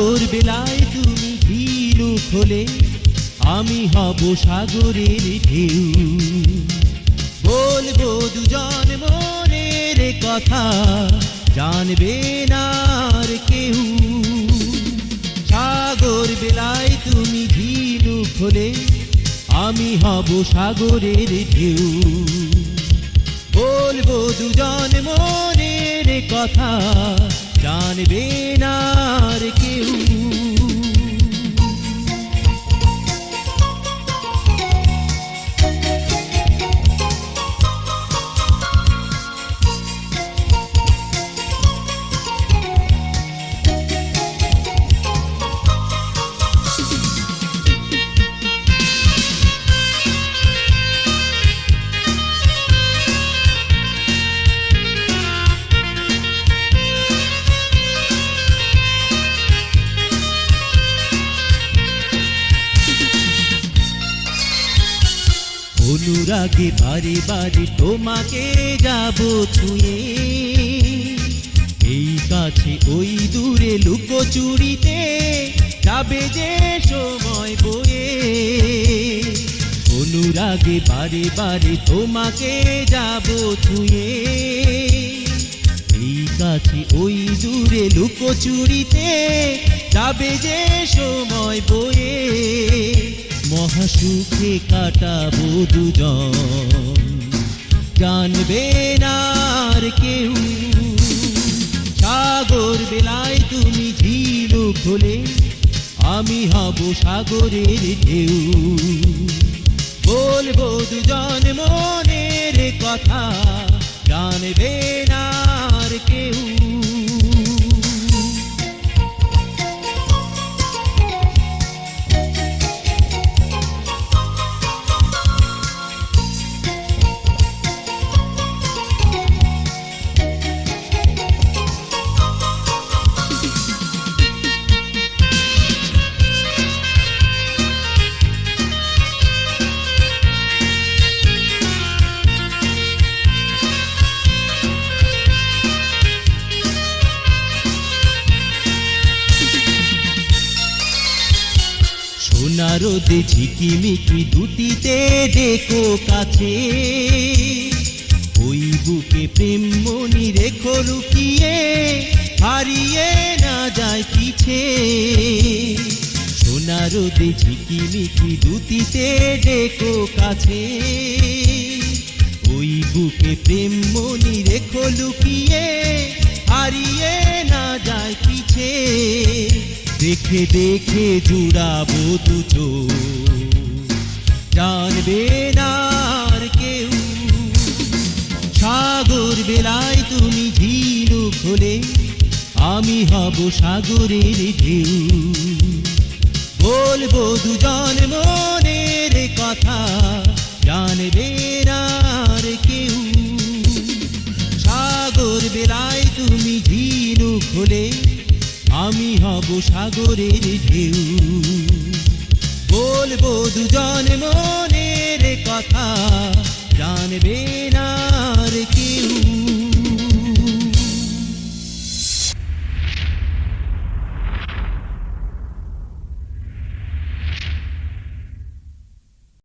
সাগর বেলায় তুমি ঝিনু খোলে, আমি হব সাগরের ঢেউ। বলব দুজন মনের কথা, জানবে না কেউ। সাগর বেলায় তুমি ঝিনু খোলে, আমি হব সাগরের ঢেউ। বলব দুজন মনের কথা, জানবে না আর কেউ। অনুরাগে বারে বারে তোমাকে যাব ছুঁয়ে। এই কাছে ওই দূরে লুকোচুরিতে যাবে যে সময় বয়ে। অনুরাগে বারে বারে তোমাকে যাব ছুঁয়ে। এই কাছে ওই দূরে লুকোচুরিতে যাবে যে সময় বয়ে। মহাসুখে কাটাবো দুজন। জানবে না আর কেউ, সাগর বেলায় তুমি ঝিলু খোলে, আমি হব সাগরের ঢেউ। বলব দুজন মনের কথা, জানবে না আর কেউ সোনার দে ঝিকিমিকি দুটিতে ডেকো কাছে। ওই বুকে প্রেম মনি রেখো লুকিয়ে, হারিয়ে না যায় পিছে। সোনার দে ঝিকিমিকি দুটিতে ডেকো কাছে। ওই বুকে প্রেম মনি রেখো লুকিয়ে, হারিয়ে না যায় পিছে। দেখে দেখে জুড়াবো দুটো জানবে না কেউ। সাগর বেলায় তুমি ঝিনু খোলে, আমি হব সাগরের ঢেউ। বলব দুজন মনের কথা, জানবে না কেউ। সাগর বেলায় তুমি ঝিনু খোলে আমি হব সাগরের ঢেউ। বলব দুজন মনের কথা জানবে